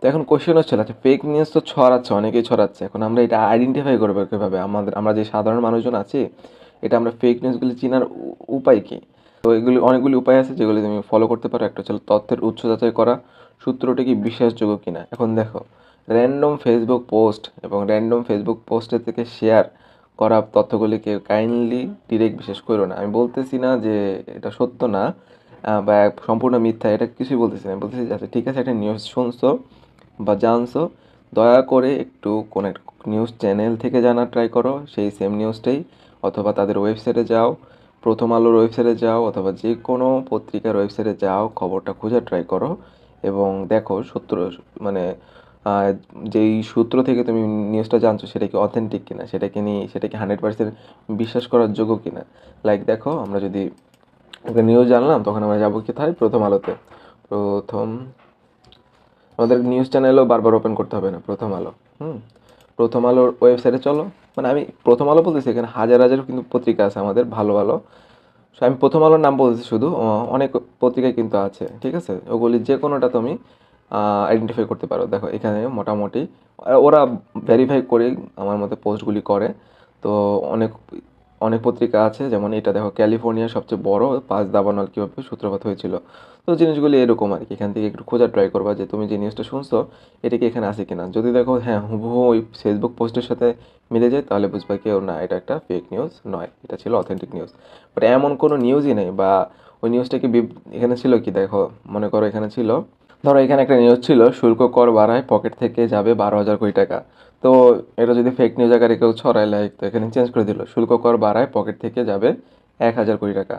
তো এখন কোশ্চেন হচ্ছে আচ্ছা ফেক নিউজ তো ছড়াচ্ছে, অনেকেই ছড়াচ্ছে। এখন আমরা এটা আইডেন্টিফাই করব কীভাবে? আমাদের, আমরা যে সাধারণ মানুষজন আছি, এটা আমরা ফেক নিউজগুলি চেনার উপায় কী? তো এগুলি, অনেকগুলি উপায় আছে যেগুলি তুমি ফলো করতে পারো। একটা হচ্ছে তথ্যের উৎস যাচাই করা, সূত্রটি কি বিশ্বাসযোগ্য কিনা? এখন দেখো র্যান্ডম ফেসবুক পোস্ট এবং র্যান্ডম ফেসবুক পোস্টের থেকে শেয়ার করা তথ্যগুলিকে কাইন্ডলি ডিরেক্ট বিশ্বাস করো না। আমি বলতেছি না যে এটা সত্য না বা সম্পূর্ণ মিথ্যা, এটা কিছুই বলতেছি না। বলতেছি আচ্ছা ঠিক আছে, একটা নিউজ শুনছো বা জানছো, দয়া করে একটু কোনো নিউজ চ্যানেল থেকে জানার ট্রাই করো, সেই সেম নিউজটাই অথবা তাদের ওয়েবসাইটে যাও, প্রথম আলোর ওয়েবসাইটে যাও, অথবা যে কোনো পত্রিকার ওয়েবসাইটে যাও, খবরটা খোঁজার ট্রাই করো, এবং দেখো সূত্র মানে যেই সূত্র থেকে তুমি নিউজটা জানছো, সেটা কি অথেন্টিক কিনা সেটাকে নিয়ে, সেটা কি হান্ড্রেড পার্সেন্ট বিশ্বাস করার যোগ্য কিনা? লাইক দেখো, আমরা যদি একটা নিউজ জানলাম, তখন আমরা যাব কোথায়? প্রথম আলোতে। প্রথম আমাদের নিউজ চ্যানেলও বারবার ওপেন করতে হবে না, প্রথম আলো, হুম? প্রথম আলোর ওয়েবসাইটে চলো। মানে আমি প্রথম আলো বলতেছি, এখানে হাজার হাজার কিন্তু পত্রিকা আছে আমাদের, ভালো ভালো সো আমি প্রথম আলোর নাম বলতেছি শুধু অনেক পত্রিকা কিন্তু আছে, ঠিক আছে? ওগুলি যে কোনোটা তুমি আইডেন্টিফাই করতে পারো। দেখো, এখানে মোটামুটি, ওরা ভেরিফাই করে আমার মতে পোস্টগুলি করে। তো অনেক অনেক পত্রিকা আছে, যেমন এটা দেখো ক্যালিফোর্নিয়ার সবচেয়ে বড় পাঁচ দাবানল কীভাবে সূত্রপাত হয়েছিল। তো জিনিসগুলি এরকম আর কি, এখান থেকে একটু খোঁজার ট্রাই করবা যে তুমি যে নিউজটা শুনছো, এটা কি এখানে আছে কিনা। যদি দেখো হ্যাঁ হুবহু ওই ফেসবুক পোস্টের সাথে মিলে যায়, তাহলে বুঝবা কেউ না, এটা একটা ফেক নিউজ নয়, এটা ছিল অথেন্টিক নিউজ বাট এমন কোনো নিউজই নেই, বা ওই নিউজটা কি এখানে ছিল কি, দেখো, মনে করো এখানে ছিল ধরো, এখানে একটা নিউজ ছিল, শুল্ক কর বাড়ায় পকেট থেকে যাবে বারো হাজার কোটি টাকা। তো এটা যদি ফেক নিউজ আকারে কেউ ছড়ায় লাইক তো এখানে চেঞ্জ করে দিল। শুল্ক কর বাড়ায় পকেট থেকে যাবে এক হাজার কোটি টাকা।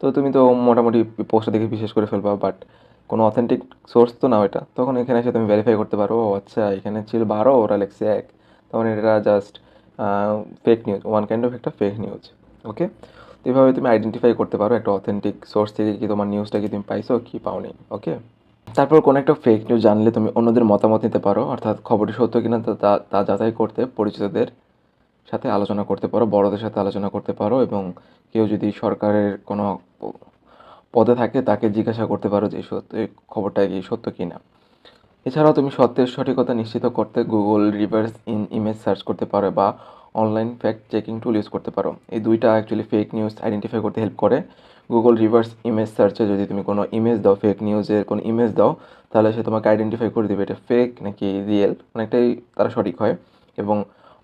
তো তুমি তো মোটামুটি পোস্টটা দেখে বিশেষ করে ফেলবা বাট কোনো অথেন্টিক সোর্স তো না ওটা তখন এখানে এসে তুমি ভেরিফাই করতে পারো, ও আচ্ছা এখানে ছিল বারো, ওরা লেখছে এক। তখন এটা just fake news one kind of একটা ফেক নিউজ ওকে তো এভাবে তুমি আইডেন্টিফাই করতে পারো একটা অথেন্টিক সোর্স থেকে কি তোমার নিউজটা কি তুমি পাইছো, কি পাওনি ওকে তারপর কোনো একটা ফেক নিউজ জানলে তুমি অন্যদের মতামত নিতে পারো, অর্থাৎ খবরটি সত্য কিনা তা- তা যাচাই করতে পরিচিতদের সাথে আলোচনা করতে পারো, বড়দের সাথে আলোচনা করতে পারো এবং কেউ যদি সরকারের কোনো পদে থাকে তাকে জিজ্ঞাসা করতে পারো যে সত্য খবরটা কি সত্য কি না এছাড়াও তুমি সত্যের সঠিকতা নিশ্চিত করতে Google reverse in image search করতে পারো বা online fact checking tool use করতে পারো। এই দুইটা অ্যাকচুয়ালি ফেক নিউজ আইডেন্টিফাই করতে হেল্প করে। গুগল রিভার্স ইমেজ সার্চে যদি তুমি কোনো ইমেজ দাও ফেক নিউজের কোনো ইমেজ দাও, তাহলে সে তোমাকে আইডেন্টিফাই করে দেবে এটা ফেক নাকি রিয়েল অনেকটাই তারা সঠিক হয়। এবং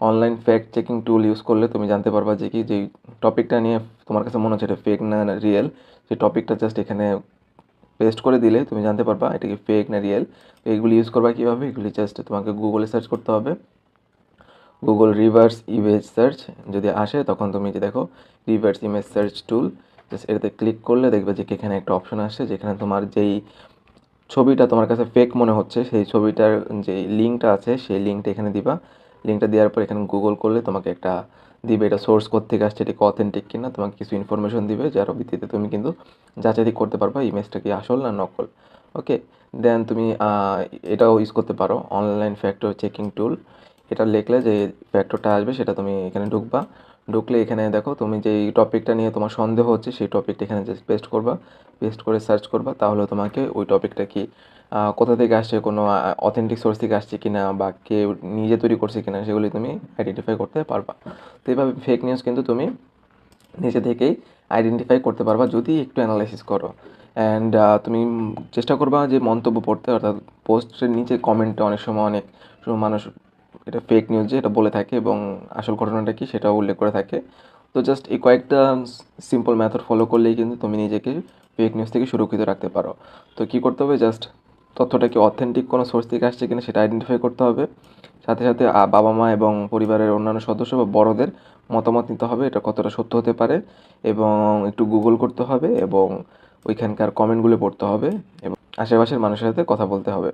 online fact checking tool use করলে তুমি জানতে পারবা যে কি, যেই টপিকটা নিয়ে তোমার কাছে মনে হচ্ছে এটা ফেক না রিয়েল সেই টপিকটা জাস্ট এখানে পেস্ট করে দিলে তুমি জানতে পারবা এটা কি ফেক না রিয়েল তো এইগুলি ইউজ করবা কীভাবে? এগুলি জাস্ট তোমাকে গুগলে সার্চ করতে হবে। গুগল রিভার্স ইমেজ সার্চ যদি আসে, তখন তুমি যে দেখো রিভার্স ইমেজ সার্চ টুল এটাতে ক্লিক করলে দেখবে যে এখানে একটা অপশন আসে যেখানে তোমার যেই ছবিটা তোমার কাছে ফেক মনে হচ্ছে, সেই ছবিটার যে লিঙ্কটা আছে, সেই লিঙ্কটা এখানে দিবা। লিঙ্কটা দেওয়ার পর এখানে গুগল করলে তোমাকে একটা দিবে এটা সোর্স থেকে আসছে, এটা অথেন্টিক কিনা, তোমাকে কিছু ইনফরমেশন দিবে, যার ভিত্তিতে তুমি কিন্তু যাচাই করতে পারবা ইমেজটা কি আসল না নকল। ওকে দেন তুমি এটাও ইউজ করতে পারো অনলাইন ফ্যাক্টর চেকিং টুল এটা লিখলে যে ফ্যাক্টরটা আসবে, সেটা তুমি এখানে ঢুকবা। ঢুকলে এখানে দেখো তুমি যেই টপিকটা নিয়ে তোমার সন্দেহ হচ্ছে, সেই টপিকটা এখানে জাস্ট পেস্ট করবা। পেস্ট করে সার্চ করবা, তাহলে তোমাকে ওই টপিকটা কি কোথা থেকে আসছে, কোনো অথেন্টিক সোর্স থেকে আসছে কিনা, বা কেউ নিজে তৈরি করছে কিনা, সেগুলি তুমি আইডেন্টিফাই করতে পারবা। তো এইভাবে ফেক নিউজ কিন্তু তুমি নিজে থেকেই আইডেন্টিফাই করতে পারবা, যদি একটু অ্যানালাইসিস করো। অ্যান্ড তুমি চেষ্টা করবা যে মন্তব্য পড়তে, অর্থাৎ পোস্টের নিচে কমেন্টে অনেক সময় অনেক মানুষ এটা ফেক নিউজ এটা বলে থাকে এবং আসল ঘটনাটা কি সেটাও উল্লেখ করে থাকে। তো জাস্ট এই কয়েকটা সিম্পল মেথড ফলো করলেই কিন্তু তুমি নিজেকে ফেক নিউজ থেকে সুরক্ষিত রাখতে পারো। তো কী করতে হবে? জাস্ট তথ্যটা কি অথেন্টিক কোনো সোর্স থেকে আসছে কিনা সেটা আইডেন্টিফাই করতে হবে। সাথে সাথে বাবা মা এবং পরিবারের অন্যান্য সদস্য বা বড়দের মতামত নিতে হবে, এটা কতটা সত্য হতে পারে এবং একটু গুগল করতে হবে এবং ওইখানকার কমেন্টগুলো পড়তে হবে এবং আশেপাশের মানুষের সাথে কথা বলতে হবে।